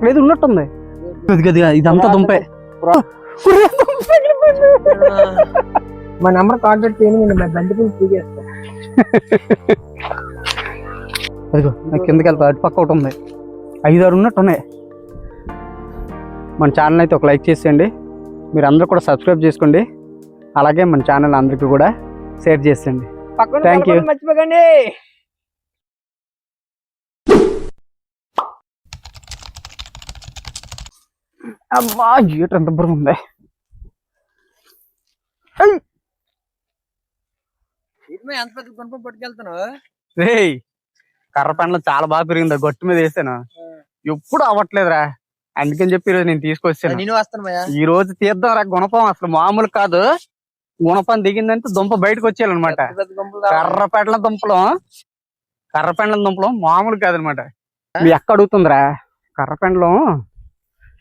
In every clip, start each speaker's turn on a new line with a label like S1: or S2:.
S1: అక్కడ ఏది ఉన్నట్టుంది గది గది ఇదంతా దుంపే.
S2: మా నెంబర్ కాంటాక్ట్ చేయండి నేను మా బండి పిల్లలు తీసేస్తాను
S1: అదిగో నాకు కిందకి వెళ్తా అటు పక్క ఒకటి ఉంది. ఐదు ఆరు ఉన్నట్టు ఉన్నాయి. మన ఛానల్ అయితే ఒక లైక్ చేసేయండి. మీరు అందరూ కూడా సబ్స్క్రైబ్ చేసుకోండి. అలాగే మన ఛానల్ అందరికీ కూడా షేర్ చేసేయండి. you.
S2: కలపడం మర్చిపోకండి.
S1: అమ్మా జీట ఎంత బరువు ఉంది
S2: ఎంత పెద్ద గుణపం పట్టుకెళ్తున్నావు?
S1: రేయ్ కర్ర పండ్లు చాలా బాగా పెరిగింది. గట్టు మీద వేసాను. ఎప్పుడు అవ్వట్లేదురా. అందుకని చెప్పి ఈరోజు నేను తీసుకొచ్చాను.
S2: నేను వస్తాను
S1: ఈ రోజు తీద్దాం రా గుణపం అసలు మామూలు కాదు. గుణపం దిగిందంటే దుంప బయటకు వచ్చేయాలన్నమాట.
S2: గుంపులు కావాలి.
S1: కర్రపెండ్ల దుంపలు కర్రపెండ్ల దుంపలు మామూలు కాదనమాట మీ అక్క అడుగుతుందిరా కర్రపెండలం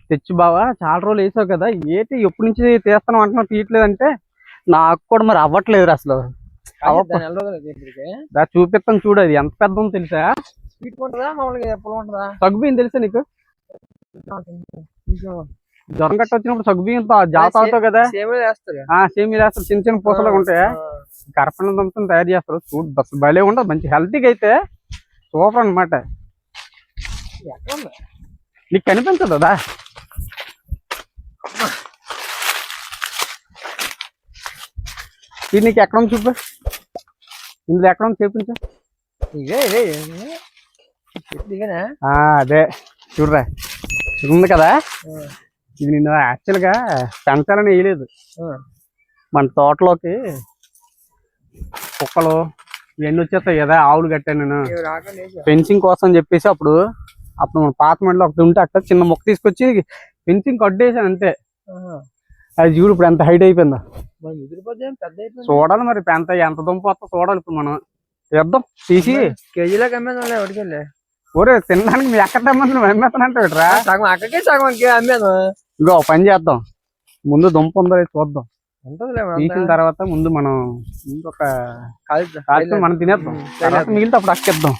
S1: తెచ్చి బావా చాలా రోజులు వేసావు కదా ఏంటి ఎప్పటి నుంచి తీస్తాను అంటున్నావు తీయట్లేదంటే నాకు కూడా మరి అవ్వట్లేదు అసలు. చూపిస్తాను చూడు అది ఎంత పెద్ద తెలుసా? సగ్గుబియ్యం తెలుసా నీకు? జ్వరం కట్ట వచ్చినప్పుడు సగ్గుబియ్యం జాత అవుతావు కదా? సేమ్ వేస్తారు. చిన్న చిన్న పూసలుగా ఉంటాయి? దుంపను తయారు చేస్తారు. చూడు అసలు భలే ఉండదు మంచి హెల్తీగా అయితే సూపర్
S2: ఉంది?
S1: నీకు కనిపించదు అదా ఇది నీకు ఎక్కడ ఉంది చూపు? ఇందులో ఎక్కడ ఉంది చూపించు
S2: ఇవేనా
S1: ఆ, అదే. చూడరా. ఇది ఉంది కదా ఇది నేను యాక్చువల్గా పెంచాలని వేయలేదు. మన తోటలోకి కుక్కలు ఇవన్నీ వచ్చేస్తాయి కదా ఆవులు కట్టాను నేను. ఫెన్సింగ్ కోసం అని చెప్పేసి అప్పుడు అప్పుడు మన పాత మండలో ఒకటి ఉంటే అక్కడ చిన్న మొక్క తీసుకొచ్చి ఫెన్సింగ్ కట్టేసాను అంతే. అది చూడు ఇప్పుడు ఎంత హైట్ అయిపోయిందో. చూడాలి మరి ఎంత ఎంత దుంప వస్తా చూడాలి ఇప్పుడు మనం. వేద్దాం తీసి.
S2: అమ్మేదాం ఒకటికెళ్ళి
S1: ఒరే తినడానికి మీ ఎక్కడ మంది నువ్వు అమ్మేస్తానంటే రా
S2: సగం అక్కడికే సగం ఇంకే అమ్మేను
S1: ఇగో ఒక పని చేద్దాం. ముందు దుంప ఉందో చూద్దాం. తీసిన తర్వాత ముందు మనం ముందు ఒక కాల్చి మనం తినేద్దాం. తర్వాత మిగిలితే అప్పుడు అక్కేద్దాం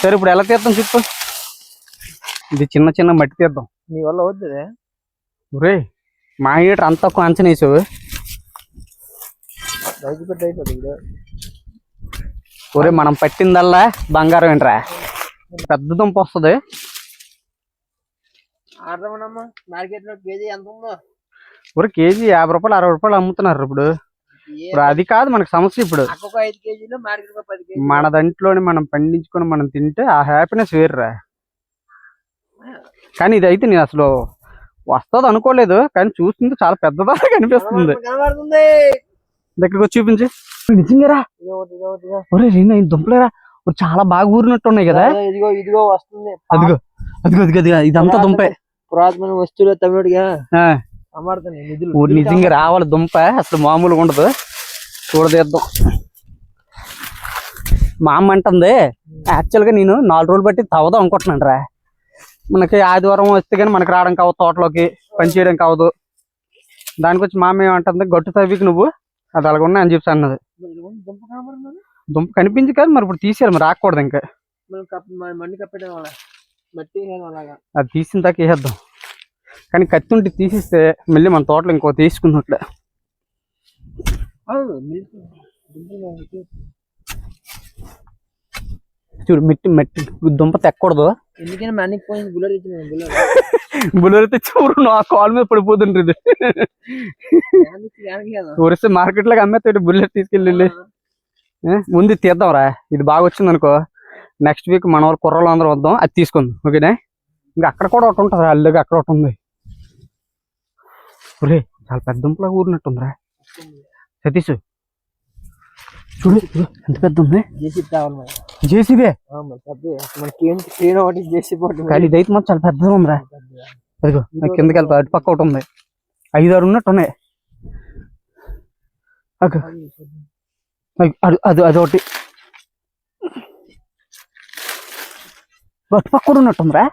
S1: సరే ఇప్పుడు ఎలా తీద్దాం చెప్పు. ఇది చిన్న చిన్న మట్టి తీద్దాం.
S2: నీ వల్ల అవుతుంది
S1: ఒరే మా హీటర్ అంత తక్కువ అంచనా వేసావు. ఒరే మనం పట్టిందల్లా? బంగారం ఏంట్రా? పెద్ద దుంప వస్తుంది.
S2: కేజీ
S1: ఒరే కేజీ యాభై రూపాయలు అరవై రూపాయలు అమ్ముతున్నారు ఇప్పుడు. ఇప్పుడు అది కాదు మనకు సమస్య ఇప్పుడు. మన దాంట్లోని మనం పండించుకొని మనం తింటే ఆ హ్యాపీనెస్ వేరురా. కానీ ఇది అయితే నేను అసలు వస్తుంది అనుకోలేదు కానీ చూస్తుంటే చాలా పెద్దదా కనిపిస్తుంది. దగ్గరకు వచ్చి చూపించి. నిజంగారా. ఒరే ఐదు దుంపలేరా? చాలా బాగా ఊరినట్టు ఉన్నాయి కదా.
S2: ఇదిగో ఇదిగో వస్తుంది.
S1: అదిగో అదిగో అదిగో అదిగో ఇదంతా దుంపే.
S2: పురాతన వస్తువులు తమిళడిగా
S1: నిజంగా రావాలి దుంప. అసలు మామూలుగా ఉండదు. చూడదేద్దాం. మా అమ్మ అంటుంది యాక్చువల్గా నేను నాలుగు రోజులు బట్టి తవ్వదాం అనుకుంటున్నాను రా. మనకి ఆదివారం వస్తే కానీ మనకి రావడం కావదు తోటలోకి పని చేయడం కావదు. దానికి వచ్చి మా అమ్మ ఏమంటుంది గట్టు తవ్వికి నువ్వు అది అలాగ ఉన్నాయి అని చెప్పి అన్నది.
S2: దుంప
S1: కనిపించి కాదు మరి ఇప్పుడు తీసేయాలి మరి రాకూడదు ఇంకా. అది తీసిన దాకా వేసేద్దాం. కానీ కత్తి ఉంటే తీసిస్తే మళ్ళీ మన తోటలో ఇంకో తీసుకున్నట్లే
S2: అవును, మిల్క్. దుంపలు మనకి
S1: చూడు మిట్టి మట్టి దుంప
S2: ఎందుకని పోయింది బుల్లెట్ బుల్లెట్.
S1: తెచ్చి ఊరు నా కాల్ మీద పడిపోతుంటుంది ఊరిస్తే మార్కెట్లోకి అమ్మేస్తాడు బుల్లెట్ తీసుకెళ్ళి? ముందు తీద్దాం రా. ఇది బాగా వచ్చింది అనుకో. నెక్స్ట్ వీక్ మన వాళ్ళు కుర్రలు అందరూ వద్దాం. అది తీసుకుందాం. ఓకేనా? ఇంకా అక్కడ కూడా ఒకటి ఉంటుంది అల్లుగా అక్కడ ఒకటి ఉంది. ఒరే చాలా పెద్ద దుంపలాగా ఊరినట్టుందిరా. సతీష్ చూడు ఎంత పెద్ద ఉంది? జేసీబే?
S2: కేన్ కానీ
S1: ఇదైతే మాత్రం చాలా పెద్దగా ఉందిరా. అదిగో కిందకి వెళ్తా అటు పక్క ఒకటి ఉంది. ఐదు ఆరు ఉన్నట్టు ఉన్నాయి అది అది అది ఒకటి. అటు పక్క కూడా ఉన్నట్టుందిరా.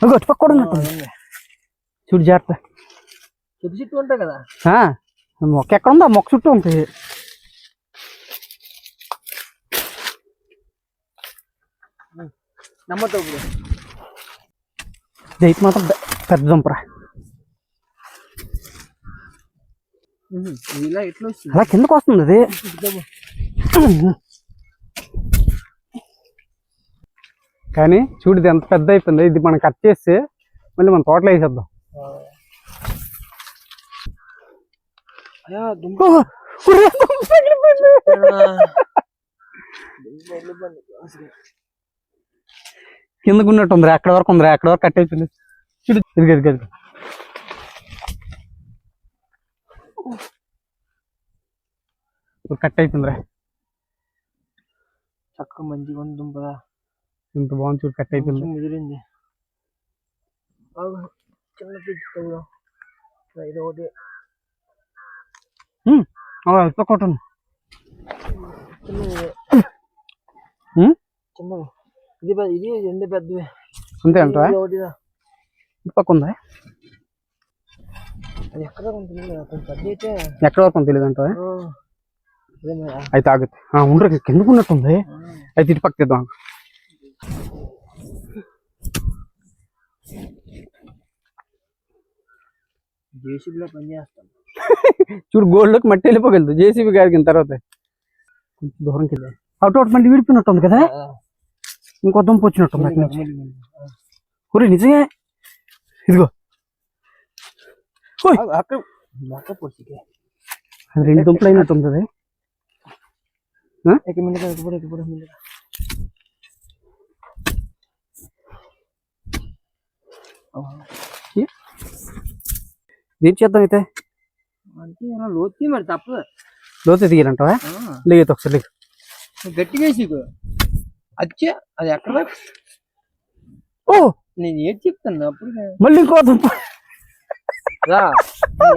S1: అటు పక్క కూడా ఉన్నట్టుంది. చూడు జాగ్రత్త.
S2: చెట్టు చెట్టు ఉంటాయి కదా?
S1: ఆ, మొక్క ఎక్కడ ఉందో మొక్క చుట్టూ ఉంటుంది
S2: నమ్మతో
S1: జైట్ మాత్రం పెద్ద దుంపరా.
S2: ఇలా ఎట్లా వస్తుంది?
S1: అలా కిందకు వస్తుంది అది. కానీ చూడు ఇది ఎంత పెద్ద అయిపోయింది. ఇది మనం కట్ చేస్తే మళ్ళీ మన తోటలో వేసేద్దాం.
S2: దుంప
S1: ఓ, ఒరే, దుంప పగిలిపోయింది.
S2: దుంప వెళ్ళిపోయింది. అసలు.
S1: కిందకు ఉన్నట్టు ఉందిరా ఎక్కడ వరకు ఉందిరా ఎక్కడ వరకు కట్ అయిపోయింది చూడు ఇది ఇది ఇది కట్ అయిపోయిందిరా
S2: చక్కగా మంచిగా ఉంది దుంపదా.
S1: ఇంత బాగుంది చూడు కట్ అయిపోయింది
S2: ముదిరింది. చిన్న పిచ్చి తగుదాం ఇది ఒకటి. చిన్నది. చిన్నది. ఇది ఇది రెండు పెద్దవి.
S1: అంతే ఇంత పక్క ఉందా?
S2: అది ఎక్కడ అయితే.
S1: ఎక్కడ వరకు తెలియదు
S2: మరి.
S1: అయితే ఆగుతుంది ఆ ఉండరు కిందకు ఉన్నట్టుంది. అయితే ఇటు పక్క తెద్దాం.
S2: జేసీబీలో పని చేస్తాం.
S1: చూడు గోల్డ్లోకి మట్టి వెళ్ళిపోగలదు. జేసీబీ గారికి తర్వాత. కొంచెం దూరంకి వెళ్ళి అటు అటు మళ్ళీ విడిపోయినట్టుంది కదా? ఇంకో దుంప వచ్చినట్టుంది అటు నుంచి. ఒరే నిజమే ఇదిగో. ఓయ్,
S2: అక్కడ అక్కడ పొడిచికే.
S1: అది రెండు దుంపలు అయినట్టుంది అది.
S2: ఎక్క మిన్నగా ఎక్కబడి ఎక్కబడి మిన్నగా
S1: ఏ? ఏం చేద్దాం అయితే?
S2: అంటే అలా లోతు మరి తప్పదు.
S1: లోతు దిగారంటావా
S2: ఆ,
S1: లేదు ఒకసారి లేకు.
S2: నువ్వు గట్టిగా వేసి అచ్చే అది ఎక్కడ?
S1: ఓ!
S2: నేను ఏం చెప్తాను అప్పుడు?
S1: మళ్ళీ ఇంకో దుంప
S2: రా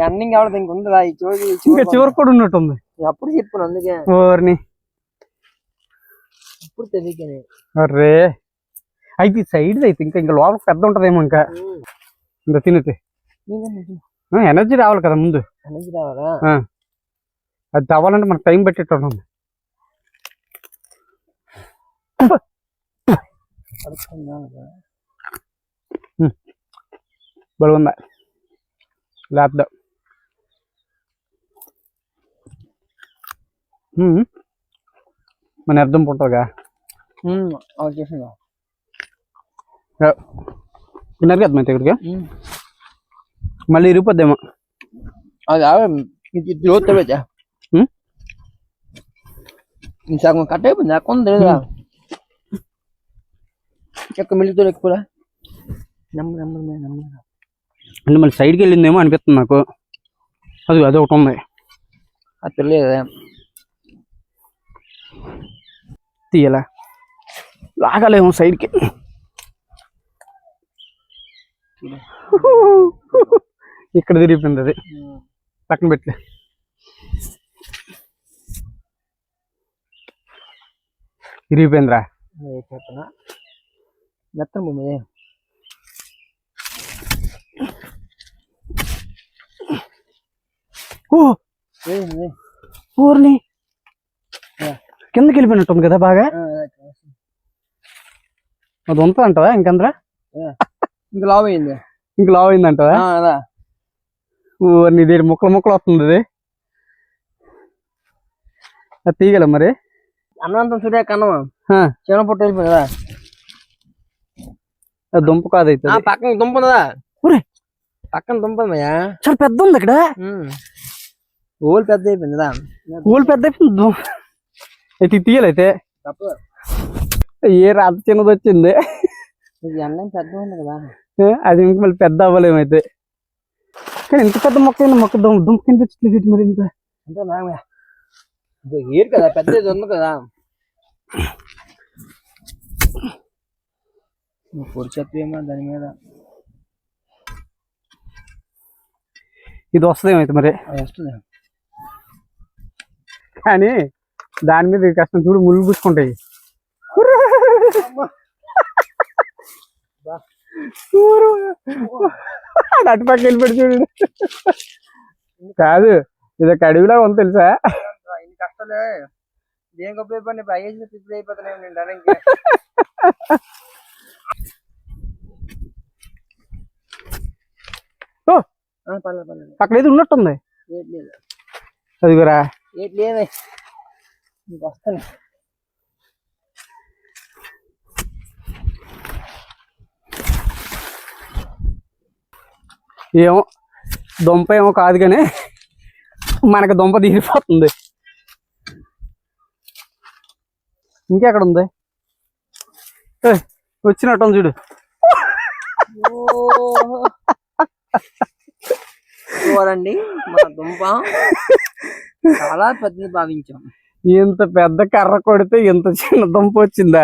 S2: ఎండింగ్ అవడదు ఈ చివరికి ఈ
S1: ఇంకా
S2: చివరికి
S1: చివరికి కూడా ఉన్నట్టుంది.
S2: నేను అప్పుడు చెప్పాను అందుకే.
S1: ఓర్ని
S2: అప్పుడు తెలియకనే
S1: అర్రే. అయితే సైడ్ అయితే ఇంకా ఇంకా లోపల పెద్ద ఉంటదేమో ఇంకా. ఇంకా తినతే ఎనర్జీ రావాలి కదా ముందు.
S2: అనేది రావాలా.
S1: అది తవ్వాలంటే మనకు టైం పెట్టేట్టు ఉంటుంది. ఉందా లేద్దాం. మన అర్థం
S2: చేసిందా
S1: విన్నారు కదా మన దగ్గరికి మళ్ళీ ఇరిగిపోద్దేమో.
S2: అది లోతు. సగం కట్ అయిపోయింది అక్కడ తెలియదా ఎక్క మిల్లితో ఎక్కువ నమ్మ నమ్మ నమ్మ
S1: అంటే మళ్ళీ సైడ్కి వెళ్ళిందేమో అనిపిస్తుంది నాకు. అది అది ఒకటి ఉంది.
S2: అది తెలియదా
S1: తీయలా. లాగాలేమో సైడ్కి ఇక్కడ తిరిగిపోయింది అది. పక్కన పెట్టలే తిరిగిపోయిందిరా.
S2: చెప్పనా మెత్తం భూమి
S1: ఊర్ని. కిందకి వెళ్ళిపోయినట్టుంది కదా బాగా? అది ఉంటుంది అంటావా ఇంకంద్రా
S2: ఇంకా లావ్ అయింది.
S1: ఇంక లావ్ అయిందంటావా
S2: ఆ, అదా.
S1: ఊరిని ఇది ముక్కలు ముక్కలు వస్తుంది అది అది తీయగల మరి?
S2: అన్నంతం సూర్య కన్నమా చిన్న పొట్టు వెళ్ళిపోయింది కదా?
S1: దుంప కాదైతే
S2: ఆ, పక్కన దుంప ఉందా
S1: ఒరే!
S2: పక్కన దుంప ఉందయ్యా
S1: చాలా పెద్ద ఉంది ఇక్కడ.
S2: ఓల్ పెద్ద అయిపోయింది కదా
S1: ఊళ్ళు పెద్ద అయిపోయింది. అయితే తీయాలైతే ఏ రాత చిన్నది వచ్చింది.
S2: అన్నం పెద్ద ఉంది కదా.
S1: అది ఇంక మళ్ళీ పెద్ద అవ్వలేమైతే కానీ ఇంత పెద్ద మొక్క మొక్క దుంప దుంప కనిపించట్లేదు ఇది మరి ఇంకా.
S2: అంటే ఏరు కదా పెద్ద ఉంది కదా. నువ్వు పొడి చెప్పేమో దాని మీద.
S1: ఇది వస్తుందేమైతే మరి?
S2: వస్తుంది
S1: కానీ దాని మీద కష్టం చూడు ముళ్ళు పుచ్చుకుంటాయి అటుపక్క వెళ్ళిపెట్టి చూడు. కాదు ఇది ఒక అడవిలా ఉంది తెలుసా?
S2: ఇన్ని కష్టాలే. దేనికి ఉపయోగపడి ఇప్పుడు అయ్యేసి ఇప్పుడు అయిపోతున్నాయి నేను పర్లేదు పర్లేదు
S1: అక్కడ ఏది ఉన్నట్టుంది. అదిగురా.
S2: నీకు వస్తాను
S1: ఏమో దుంప ఏమో కాదు కానీ మనకి దుంప తీరిపోతుంది. ఇంకెక్కడ ఉంది వచ్చినట్టు ఉంది చూడు
S2: చూడండి మన దుంప చాలా పెద్దది భావించాం.
S1: ఇంత పెద్ద కర్ర కొడితే ఇంత చిన్న దుంప వచ్చిందా?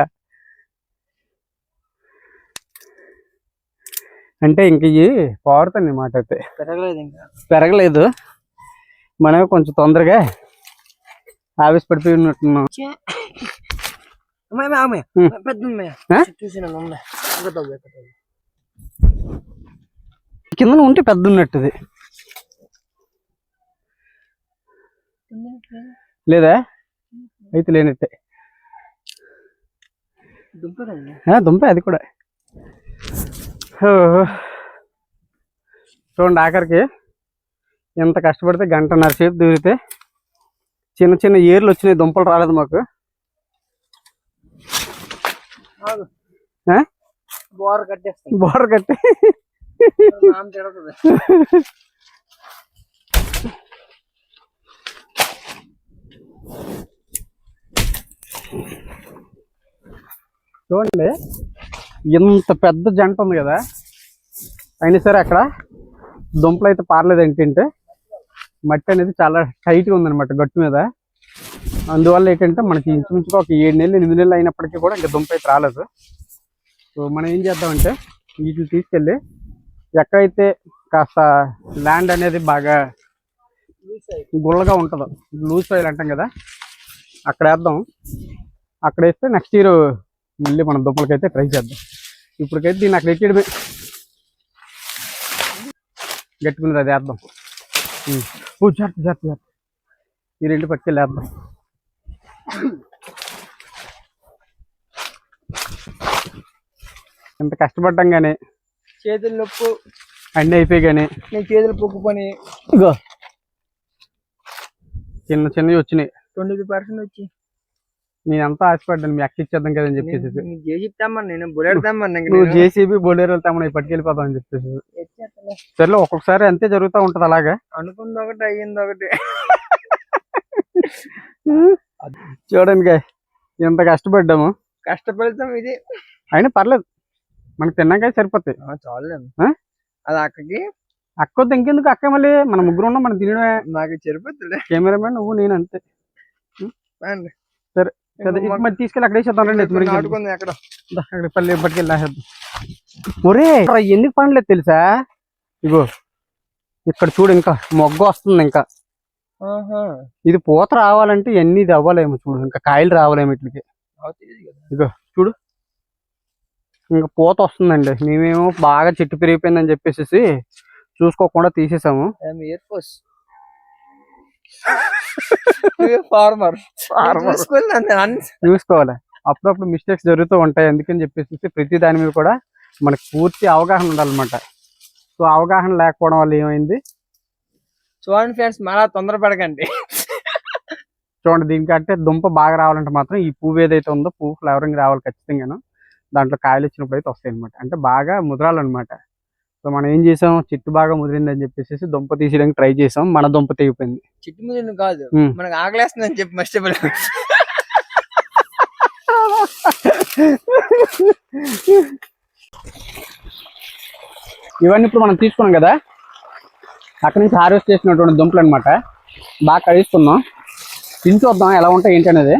S1: అంటే ఇంక ఇవి పారుతాయి మాట అయితే.
S2: పెరగలేదు ఇంకా.
S1: పెరగలేదు. మనమే కొంచెం తొందరగా
S2: అమ్మాయి
S1: హ్మ్.
S2: పెద్ద
S1: కింద ఉంటే పెద్ద ఉన్నట్టుది లేదా? అయితే లేనట్టే.
S2: దుంప
S1: అది కూడా. చూడండి ఆఖరికి. ఎంత కష్టపడితే గంటన్నర సేపు దూరితే చిన్న చిన్న ఏర్లు వచ్చినాయి దుంపలు రాలేదు మాకు?
S2: బోర్ కట్టేస్తాను
S1: బోర్ కట్టి చూడండి ఇంత పెద్ద జంట ఉంది కదా. అయినా సరే అక్కడ దుంపలు అయితే పారలేదు ఏంటంటే మట్టి అనేది చాలా టైట్గా ఉందన్నమాట గట్టు మీద. అందువల్ల ఏంటంటే మనకి ఇంచుమించుగా ఒక ఏడు నెలలు ఎనిమిది నెలలు అయినప్పటికీ కూడా ఇంకా దుంప అయితే రాలేదు. సో మనం ఏం చేద్దామంటే వీటిని తీసుకెళ్ళి ఎక్కడైతే కాస్త ల్యాండ్ అనేది బాగా గుల్లగా ఉంటుందో లూజ్ సాయిల్ అంటాం కదా అక్కడ వేద్దాం. అక్కడ వేస్తే నెక్స్ట్ ఇయర్ మళ్ళీ మనం దుంపలకైతే ట్రై చేద్దాం. ఇప్పటికైతే దీన్ని అక్కడ ఎక్కడమే గట్టుకున్నది అది వేద్దాం. ఓ జాగ్రత్త జాగ్రత్త ఈ రెండు పట్టుకెళ్ళి వేద్దాం. ఎంత కష్టపడ్డాం కానీ
S2: చేతులు నొప్పు.
S1: అన్నీ అయిపోయి కానీ.
S2: నేను చేతులు పొక్కు పని
S1: ఇగో. చిన్న చిన్నవి వచ్చినాయి.
S2: ట్వంటీ పర్సెంట్ వచ్చి.
S1: నేను ఎంత ఆశపడ్డాను మీ అక్క ఇచ్చేద్దాం కదని చెప్పేసి
S2: నేను బుల్లెడతామని
S1: నువ్వు జేసీబీ బొలేరు వెళ్తామని పట్టుకెళ్ళిపోతాం అని చెప్పేసి సరేలే ఒక్కొక్కసారి అంతే జరుగుతూ ఉంటది అలాగా?
S2: అనుకుంది ఒకటి అయ్యింది ఒకటి.
S1: చూడండి ఎంత కష్టపడ్డాము.
S2: కష్టపడతాం ఇది.
S1: అయినా పర్లేదు. మనకు తిన్నాక సరిపోతాయి.
S2: చాలేదు
S1: ఆ?
S2: అది అక్కకి?
S1: అక్క ఇంకెందుకు? అక్క మళ్ళీ మన ముగ్గురు ఉన్నాం మనం తినడమే.
S2: నాకు సరిపోతుందిలే.
S1: కెమెరామెన్ నువ్వు నేను అంతే. సరే. మరి తీసుకెళ్ళి అక్కడ వేసేద్దాం అక్కడ పల్లి పట్టుకెళ్ళి ఒరే ఎన్ని పండ్లేదు తెలుసా? ఇగో ఇక్కడ చూడు ఇంకా మొగ్గ వస్తుంది ఇంకా. ఇది పూత రావాలంటే ఎన్ని ఇది అవ్వలేము చూడు ఇంకా కాయలు రావాలేము ఇట్లకి. ఇగో చూడు. ఇంకా పూత వస్తుందండి. మేమేమో బాగా చెట్టు పెరిగిపోయిందని చెప్పేసి చూసుకోకుండా తీసేసాము.
S2: Air force. ఫార్మర్.
S1: చూసుకోవాలి అప్పుడప్పుడు మిస్టేక్స్ జరుగుతూ ఉంటాయి. అందుకని చెప్పేసి ప్రతి దాని మీద కూడా మనకి పూర్తి అవగాహన ఉండాలన్నమాట. సో అవగాహన లేకపోవడం వల్ల ఏమైంది?
S2: చూడండి ఫ్రెండ్స్ మళ్ళా తొందరపడకండి
S1: చూడండి దీనికంటే దుంప బాగా రావాలంటే మాత్రం ఈ పువ్వు ఏదైతే ఉందో పువ్వు ఫ్లవరింగ్ రావాలి ఖచ్చితంగాను. దాంట్లో కాయలు వచ్చినప్పుడు అయితే వస్తాయి అనమాట అంటే బాగా ముదరాలన్నమాట. సో మనం ఏం చేసాం? చెట్టు బాగా ముదిరింది అని చెప్పేసి దుంప తీసేయడానికి ట్రై చేసాం. మన దుంప తెగిపోయింది.
S2: చిట్టు మీద కాదు. మనకు ఆకలేస్తుందని చెప్పి మర్చిపోయాను
S1: ఇవన్నీ ఇప్పుడు మనం తీసుకున్నాం కదా? అక్కడి నుంచి హార్వెస్ట్ చేసినటువంటి దుంపలు అనమాట బాగా కడిగిస్తున్నాం. తిని చూద్దాం ఎలా ఉంటాయి ఏంటి అనేది.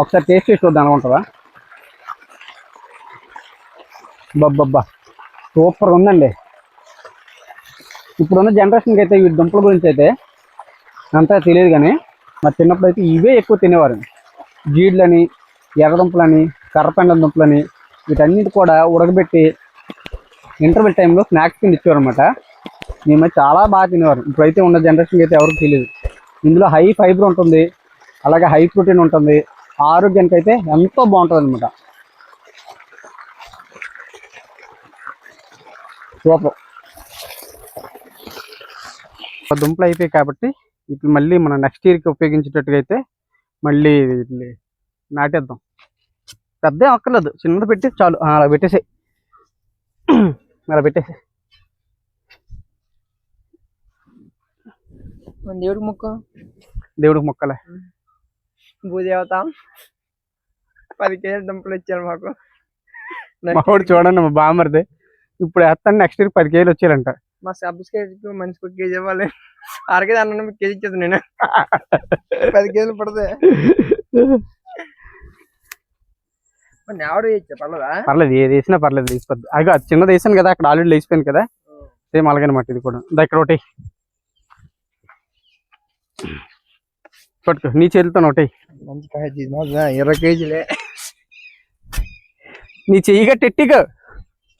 S1: ఒకసారి టేస్ట్ చేసి చూద్దాం ఎలా ఉంటుందా బబ్బబ్బా సూపర్ ఉందండి. ఇప్పుడున్న జనరేషన్కి అయితే ఈ దుంపల గురించి అయితే అంతా తెలియదు కానీ మా చిన్నప్పుడు అయితే ఇవే ఎక్కువ తినేవారు. జీడ్లని ఎర్రదుంపలని కర్రపెండల దుంపలని వీటన్నిటి కూడా ఉడకబెట్టి ఇంటర్వెల్ టైంలో స్నాక్స్ కింద ఇచ్చేవారు అనమాట చాలా బాగా తినేవారు. ఇప్పుడైతే ఉన్న జనరేషన్కి అయితే ఎవరికి తెలియదు ఇందులో హై ఫైబర్ ఉంటుంది అలాగే హై ప్రోటీన్ ఉంటుంది ఆరోగ్యానికి అయితే ఎంతో బాగుంటుంది అనమాట సూపర్ దుంపలు అయిపోయాయి కాబట్టి ఇట్లా మళ్ళీ మనం నెక్స్ట్ ఇయర్కి ఉపయోగించేటట్టుగా అయితే మళ్ళీ వీటిని నాటేద్దాం. పెద్ద అక్కర్లేదు. చిన్నది పెట్టి చాలు. అలా పెట్టేసి అలా పెట్టేసి
S2: దేవుడికి ముక్క.
S1: దేవుడికి మొక్కలే.
S2: భూదేవత పది కేజీల దుంపలు ఇచ్చారు మాకు.
S1: మా వాడు చూడండి మా ఇప్పుడు వేస్తాను నెక్స్ట్ ఇయర్ పది కేజీలు వచ్చారంట
S2: మా సబ్స్క్రైబ్ మనిషికి ఒక కేజీ ఇవ్వాలి. అరకేజీ అన్న మీకు కేజీ ఇచ్చేది నేను. పది కేజీలు ఇచ్చా పర్లేదా?
S1: పర్లేదు ఏది వేసినా పర్లేదు అదిగో అది చిన్నది వేసాను కదా అక్కడ ఆల్రెడీ లేచిపోయింది కదా. సేమ్ అలాగే అనమాట ఇది కూడా. ఇక్కడ ఒకటి. పట్టుకో నీ చేతితో ఒకటి
S2: మంచి ఇరవై కేజీలే.
S1: నీ చెయ్యి గట్టి ఎట్టిగా?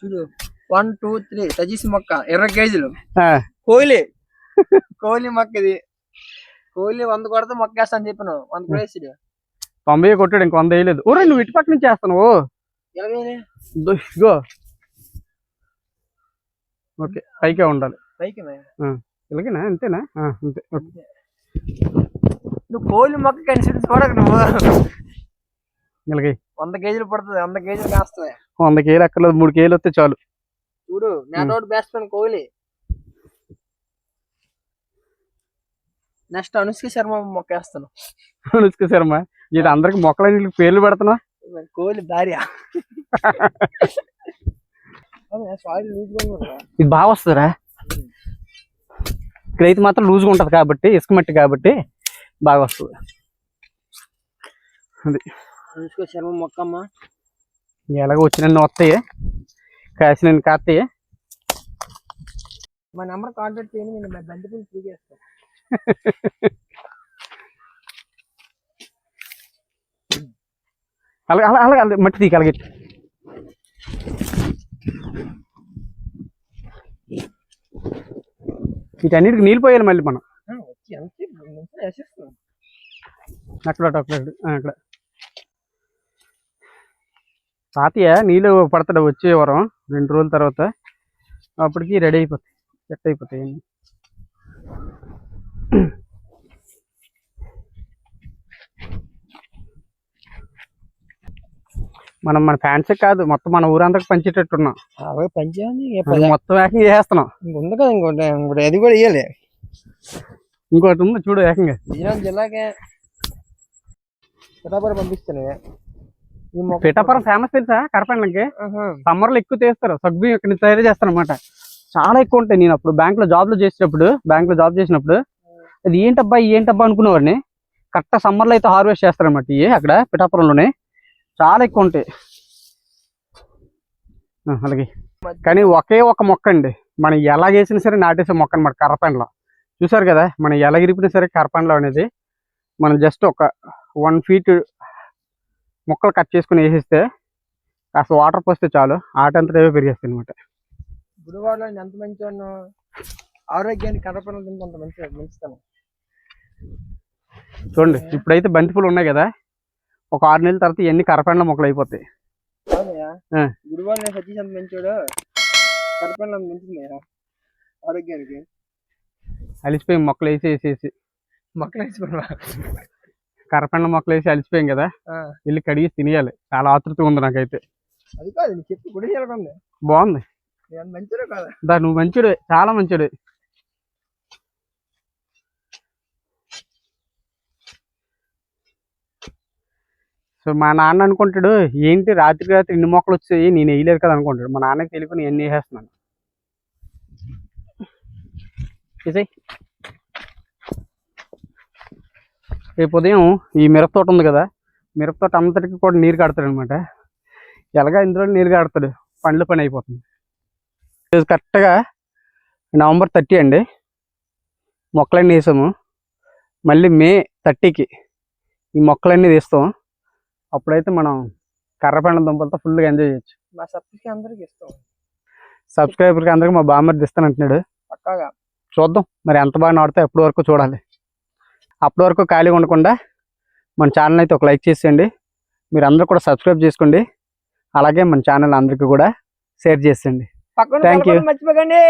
S2: చూడు వన్ టూ త్రీ సజీసి మొక్క ఇరవై కేజీలు. కోహ్లీ కోహ్లీ మొక్క ఇది. కోహ్లీ వంద కొడితే మొక్క వేస్తా అని చెప్పాను వంద కూడా
S1: తొంభై కొట్టాడు ఇంక వంద వేయలేదు. ఊరే నువ్వు ఇటు పక్క నుంచి ఇగో ఓకే పైకే ఉండాలి.
S2: పైకి
S1: ఇలాగేనా? అంతేనా? అంతే ఓకే.
S2: నువ్వు కోహ్లీ మొక్క కన్సిడర్ చూడకు నువ్వు.
S1: ఇలాగే
S2: వంద కేజీలు పడుతుంది వంద కేజీలు కాస్తుంది
S1: వంద కేలు అక్కర్లేదు మూడు కేలు వస్తే చాలు.
S2: చూడు నా best friend Kohli. Next Anushka Sharma మొక్క వేస్తాను.
S1: అనుష్క శర్మ? ఇది అందరికి మొక్కలన్నింటికి పేర్లు పెడుతున్నా
S2: కోహ్లీ భార్య.
S1: ఇది బాగా వస్తుందిరా. ఇక్కడైతే మాత్రం లూజ్గా ఉంటుంది కాబట్టి ఇసుక మట్టి కాబట్టి బాగా వస్తుంది. అది.
S2: అనుష్క శర్మ మొక్క అమ్మా
S1: ఎలాగో వచ్చిన వస్తాయి. కాసిన కాస్తాయి
S2: మా నెంబర్ కాంటాక్ట్ చేయండి నేను మా బండిపూలు ఫ్రీ చేస్తాను
S1: అలాగే అలా అలాగే అలాగే మట్టి తీకి అలాగే. వీటన్నిటికి నీళ్ళు పోయాలి మళ్ళీ మనం
S2: వచ్చి ఎంత వేసేస్తున్నాం
S1: అక్కడ అక్కడ అక్కడ తాతయ్య నీళ్ళు పడతాడు వచ్చే వారం రెండు రోజుల తర్వాత. అప్పటికి రెడీ అయిపోతాయి సెట్ అయిపోతాయి అన్నీ. మనం మన ఫ్యాన్స్ కాదు మొత్తం మన ఊరందరికి పంచేటట్టున్నాం. మొత్తం ఏకంగా చేస్తున్నాం.
S2: ఉంది కదా ఇంకోటి ఇంకోటి అది కూడా ఇవ్వాలి
S1: ఇంకోటి ఉంది చూడు ఏకంగా.
S2: జిల్లాకే పిఠాపురం పంపిస్తాను. ఈ మొక్క
S1: పిఠాపురం ఫేమస్ తెలుసా? కరపండ్లకి. సమ్మర్లో ఎక్కువ తీస్తారు. సగ్బియ్యం ఇక్కడ తయారు చేస్తారు అనమాట చాలా ఎక్కువ ఉంటాయి నేను అప్పుడు బ్యాంక్లో జాబ్లో చేసేటప్పుడు బ్యాంక్లో జాబ్ చేసినప్పుడు. అది ఏంటబ్బా ఏంటబ్బా అనుకునేవాడిని. కరెక్ట్ సమ్మర్లో అయితే హార్వెస్ట్ చేస్తారన్నమాట ఇవి అక్కడ పిఠాపురంలోనే చాలా ఎక్కువ ఉంటాయి. అలాగే. కానీ ఒకే ఒక మొక్క అండి. మనం ఎలా చేసినా సరే నాటేసే మొక్క అనమాట కర్రపండ్ల చూసారు కదా మనం ఎలా ఇరిపినా సరే కర్రపండ్ల అనేది. మనం జస్ట్ ఒక వన్ ఫీట్ మొక్కలు కట్ చేసుకుని వేసేస్తే కాస్త వాటర్ పోస్తే చాలు. ఆటంతా ఏవో పెరిగేస్తాయి అనమాట
S2: గుడివాడలో ఎంత మంచి ఆరోగ్యానికి తింటే అంత మంచి
S1: చూడండి ఇప్పుడైతే బంతిపూలు ఉన్నాయి కదా ఒక ఆరు నెలల తర్వాత ఇవన్నీ కరపండ్ల మొక్కలు అయిపోతాయి.
S2: గుడివాడ సతీష్ అంత మంచోడు అంత మంచిది ఆరోగ్యానికి.
S1: అలిసిపోయి మొక్కలు వేసి వేసేసి
S2: మొక్కలు వేసుకోవా
S1: కరపండ్ల మొక్కలు వేసి అలిసిపోయాం కదా. వెళ్ళి కడిగి తినేయాలి. చాలా ఆతృతగా ఉంది నాకైతే.
S2: అది కాదు నీకు చెప్పి గుడి చేయాలి
S1: బాగుంది.
S2: మంచిదే కాదు?
S1: దా నువ్వు మంచిడు చాలా మంచిడు సో మా నాన్న అనుకుంటాడు ఏంటి రాత్రి రాత్రి ఇన్ని మొక్కలు వచ్చాయి నేను వేయలేదు కదా అనుకుంటాడు. మా నాన్నకి తెలియకుండా ఎన్ని వేసేస్తున్నాను రేపు ఉదయం ఈ మిరప తోట ఉంది కదా మిరప తోట అంతటికి కూడా నీరు కడతాడు అనమాట ఎలాగా ఇందులో నీరు కడతాడు పండ్ల పని అయిపోతుంది. ఈరోజు కరెక్ట్గా నవంబర్ థర్టీ అండి. మొక్కలన్నీ వేసాము. మళ్ళీ మే థర్టీకి ఈ మొక్కలన్నీ తీస్తాం. అప్పుడైతే మనం కర్రపండ్ల దుంపలతో ఫుల్గా ఎంజాయ్ చేయొచ్చు.
S2: మా సబ్స్క్రిప్షన్ అందరికి ఇస్తాం
S1: సబ్స్క్రైబర్కి అందరికి మా బామ్మర్ ఇస్తానంటున్నాడు.
S2: పక్కాగా.
S1: చూద్దాం మరి ఎంత బాగా నాడితే ఎప్పటి వరకు చూడాలి. అప్పటి వరకు ఖాళీగా ఉండకుండా మన ఛానల్ అయితే ఒక లైక్ చేసేయండి. మీరు అందరూ కూడా సబ్స్క్రైబ్ చేసుకోండి. అలాగే మన ఛానల్ అందరికీ కూడా షేర్ చేసేయండి.
S2: బెల్ బటన్ మర్చిపోకండి.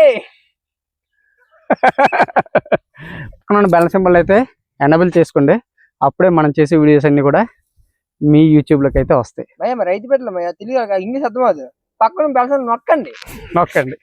S1: పక్కన బెల్ సింబల్ అయితే ఎనబుల్ చేసుకోండి. అప్పుడే మనం చేసే వీడియోస్ అన్ని కూడా మీ యూట్యూబ్లోకి అయితే వస్తాయి.
S2: భయ రైతు పెట్టలే భయ తెలియదు ఇంగ్లీష్ అర్థం అవ్వదు పక్కన బెల్సం నొక్కండి.
S1: నొక్కండి.